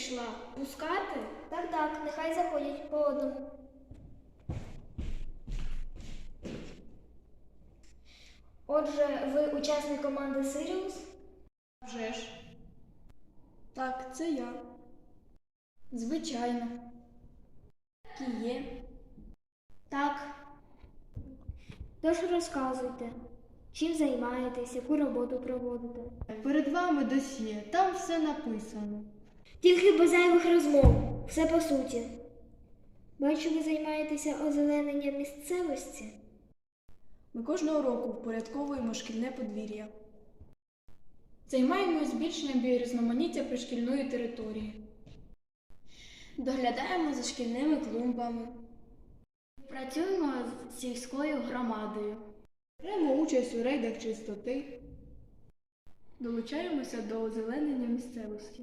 прийшла. Пускати? Так, так, нехай заходять по одному. Отже, ви учасник команди Сиріус? Вже ж. Так, це я. Звичайно. Так і є. Так. Тож розказуйте, чим займаєтесь, яку роботу проводите? Перед вами досьє, там все написано. Тільки без зайвих розмов, все по суті. Бачу, ви займаєтеся озелененням місцевості. Ми кожного року впорядковуємо шкільне подвір'я. Займаємось збільшенням біорізноманіття пришкільної території. Доглядаємо за шкільними клумбами. Працюємо з сільською громадою. Беремо участь у рейдах чистоти. Долучаємося до озеленення місцевості.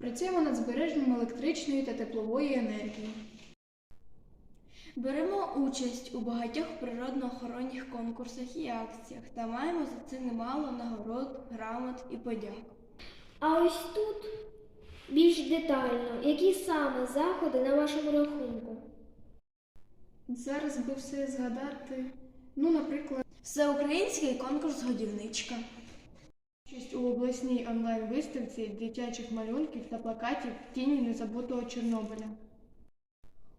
Працюємо над збереженням електричної та теплової енергії. Беремо участь у багатьох природно-охоронних конкурсах і акціях та маємо за це немало нагород, грамот і подяк. А ось тут більш детально, які саме заходи на вашому рахунку? Зараз би все згадати. Ну, наприклад, всеукраїнський конкурс годівничка. Участь у обласній онлайн-виставці дитячих малюнків та плакатів Тіні незабутого Чорнобиля.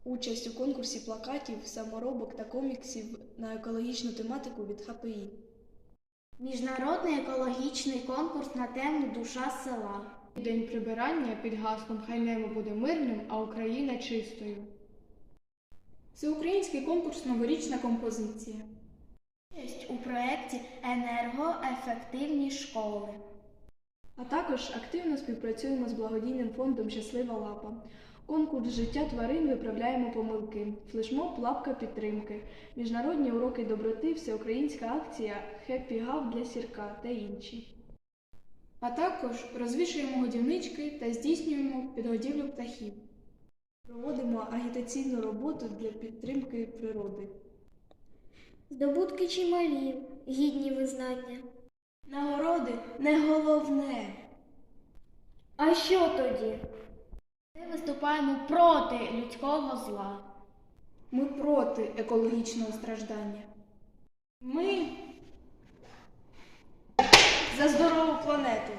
Участь у конкурсі плакатів, саморобок та коміксів на екологічну тематику від ХПІ. Міжнародний екологічний конкурс на тему Душа села. День прибирання під гаслом Хай небо буде мирним, а Україна чистою. Всеукраїнський конкурс Новорічна композиція. Участь у проєкті Енергоефективні школи. А також активно співпрацюємо з благодійним фондом Щаслива лапа. Конкурс життя тварин виправляємо помилки, флешмоб лапка підтримки, міжнародні уроки доброти, всеукраїнська акція Хеппі Гав для сірка та інші. А також розвішуємо годівнички та здійснюємо підгодівлю птахів. Проводимо агітаційну роботу для підтримки природи. Здобутки чималі, гідні визнання. Нагороди не головне. А що тоді? Ми виступаємо проти людського зла. Ми проти екологічного страждання. Ми за здорову планету.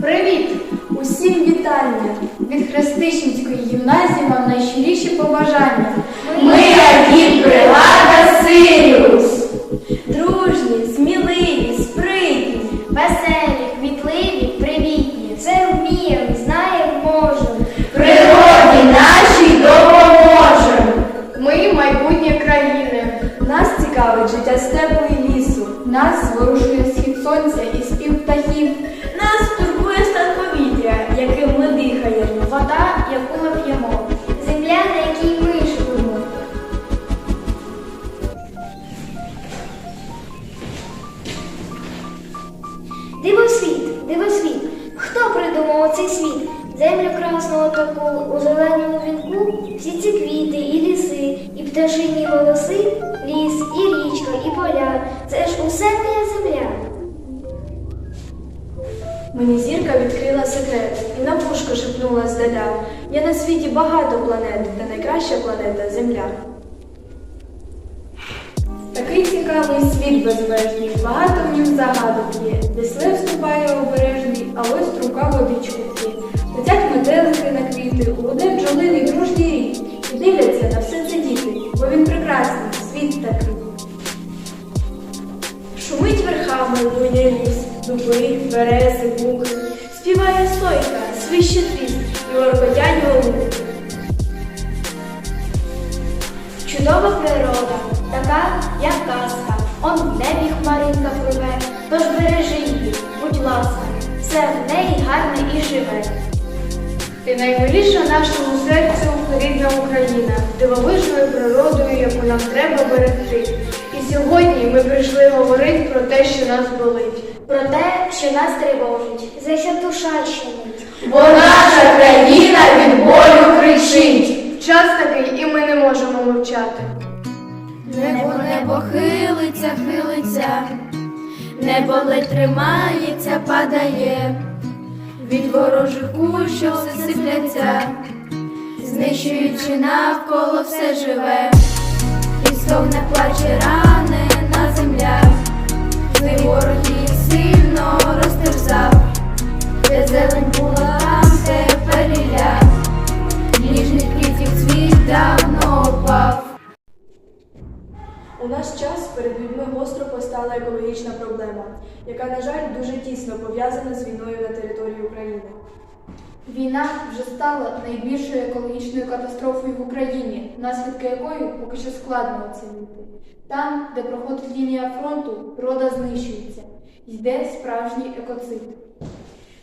Привіт! Усім вітання! Від Хрестичницької гімназії вам найщиріші побажання. Ми як прилада Дружні, Мені зірка відкрила секрет і на вушко шепнула здаля. Є на світі багато планет, та найкраща планета Земля. Такий цікавий світ безмежний, багато в нім загадок є, де вступає обережний, а ось струка водичку п'є. Летять метелики на квіти, у води бджолиний дружній рік, і дивляться на все це діти, бо він прекрасний, світ такий. Шумить верхами ліс, дуби, берези, буки, співає сойка, свище тріс і воркотять голуби. Чудова природа, така, як казка. Он в небі хмаринка пливе, тож бережи її, будь ласка, все в неї гарне і живе. Ти наймиліша нашому серцю рідна Україна, дивовижною природою, яку нам треба берегти. І сьогодні ми прийшли говорити про те, що нас болить. Про те, що нас тривожить, за що душа щемить. Бо наша країна від болю кричить. Час такий, і ми не можемо мовчати. Небо, небо хилиться, хилиться, небо ледь тримається, падає, від ворожих куль, що все сипляться, знищуючи навколо все живе, і стогне плаче ранена земля, Злий ворог сильно розтерзав, де зелень була там тепер ілля, ніжних квітів цвіт давно опав. У наш час перед людьми гостро постала екологічна проблема, яка, на жаль, дуже тісно пов'язана з війною на території України. Війна вже стала найбільшою екологічною катастрофою в Україні, наслідки якої поки що складно оцінити. Там, де проходить лінія фронту, природа знищується. Йде справжній екоцид.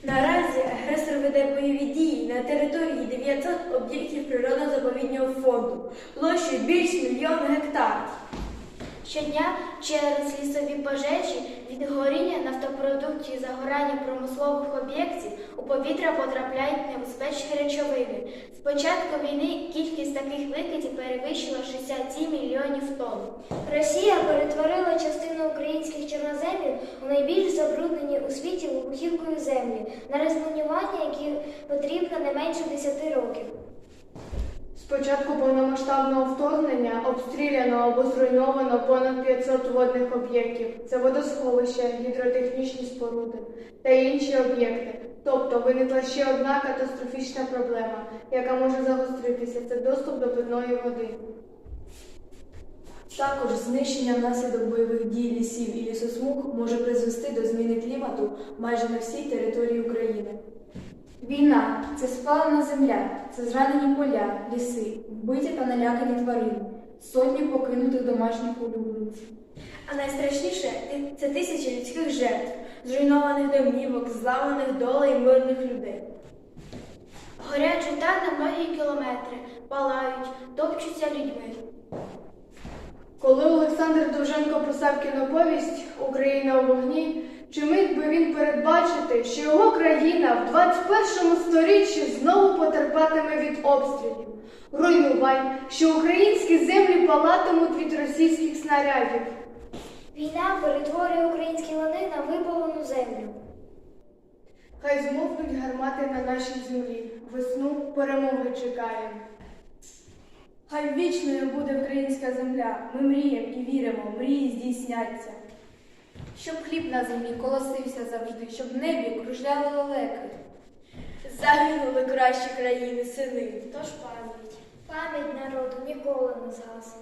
Наразі агресор веде бойові дії на території 900 об'єктів природно-заповіднього фонду площею більш мільйона гектарів. Щодня через лісові пожежі від горіння нафтопродуктів і загорання промислових об'єктів у повітря потрапляють небезпечні речовини. З початку війни кількість таких викидів перевищила 67 мільйонів тонн. Росія перетворила частину українських чорноземів у найбільш забруднені у світі вибухівкою землі, на розмінування, які потрібно не менше 10 років. Початку повномасштабного вторгнення обстріляно або зруйновано понад 500 водних об'єктів. Це водосховища, гідротехнічні споруди та інші об'єкти. Тобто виникла ще одна катастрофічна проблема, яка може загостритися. Це доступ до питної води. Також знищення внаслідок бойових дій лісів і лісосмуг може призвести до зміни клімату майже на всій території України. Війна це спалена земля, це зранені поля, ліси, вбиті та налякані тварини, сотні покинутих домашніх улюбленців. А найстрашніше це тисячі людських жертв, зруйнованих домівок, зламаних долей мирних людей. Горять жита на многі кілометри, палають, топчуться людьми. Коли Олександр Довженко писав кіноповість Україна у вогні, чи міг би він передбачити, що його країна в 21 сторіччі знову потерпатиме від обстрілів, руйнувань, що українські землі палатимуть від російських снарядів? Війна перетворює українські лани на випалену землю. Хай змовкнуть гармати на нашій землі. Весну перемоги чекаємо. Хай вічною буде українська земля. Ми мріємо і віримо, мрії здійсняться. Щоб хліб на землі колосився завжди, щоб в небі кружляли лелеки. Загинули кращі країни сини. Тож пам'ять, пам'ять народу ніколи не згасне.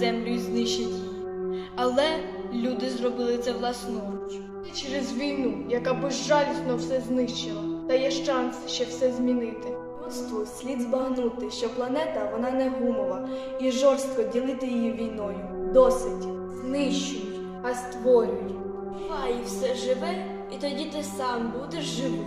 Землю і знищать її. Але люди зробили це власноруч. Через війну, яка безжалісно все знищила, та є шанс ще все змінити. Людству слід збагнути, що планета вона не гумова, і жорстко ділити її війною. Досить. Знищують, а створюють. Хай все живе, і тоді ти сам будеш живим.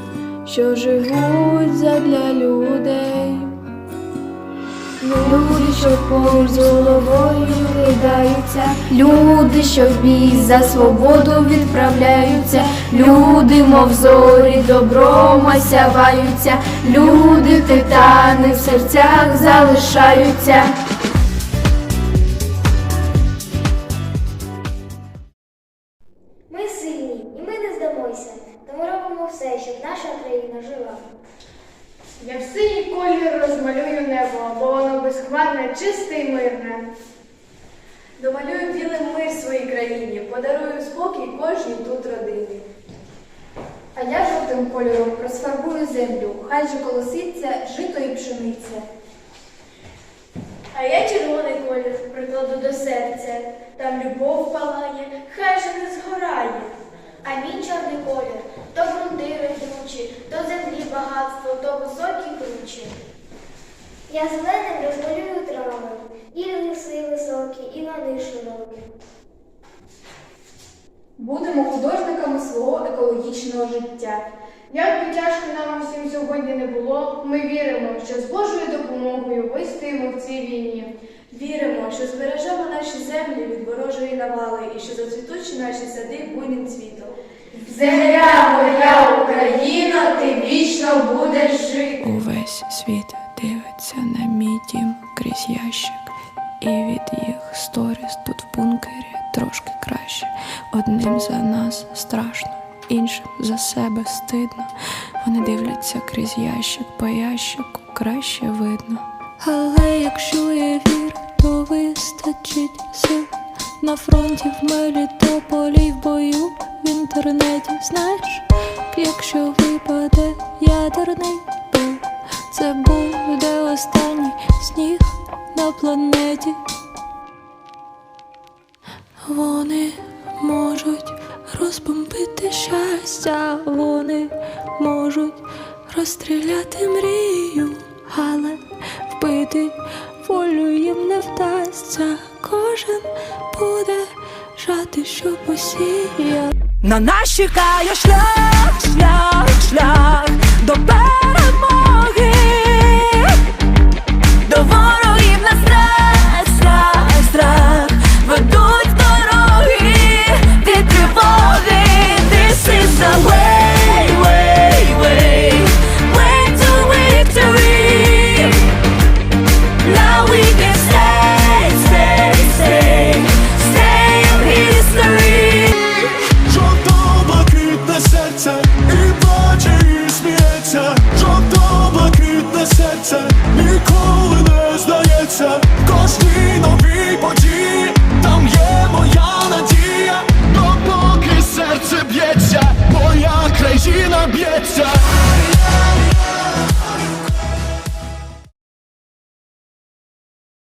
що живуть задля людей. Люди, що поруч з головою кидаються, люди, що в бій за свободу відправляються, люди, мов зорі, добром осяваються, люди, титани в серцях залишаються. Колоситься жито і пшениця. А я червоний колір прикладу до серця, там любов палає, хай же не згорає. А мій чорний колір то грунти родючі, то землі багатство, то високі кручі. Я зеленим розмалюю трави, і ліси високі, і лани широкі. Будемо художниками свого екологічного життя. Як би тяжко нам усім сьогодні не було, ми віримо, що з Божою допомогою вистоїмо в цій війні. Віримо, що збережемо наші землі від ворожої навали і що зацвітуть наші сади буйним цвітом. Земля моя Україна, ти вічно будеш жити. Увесь світ дивиться на мій дім крізь ящик, і від їх сторіс тут в бункері трошки краще. Одним за нас страшно, іншим за себе стидно. Вони дивляться крізь ящик, по ящику краще видно. Але якщо є вір, то вистачить сил на фронті в Мелітополі в бою в інтернеті. Знаєш, якщо випаде ядерний пил, це буде останній сніг на планеті. Вони можуть розбомбити щастя, вони можуть розстріляти мрію, але вбити волю їм не вдасться. Кожен буде жати, що посіяв. На нас чекає шлях, шлях, шлях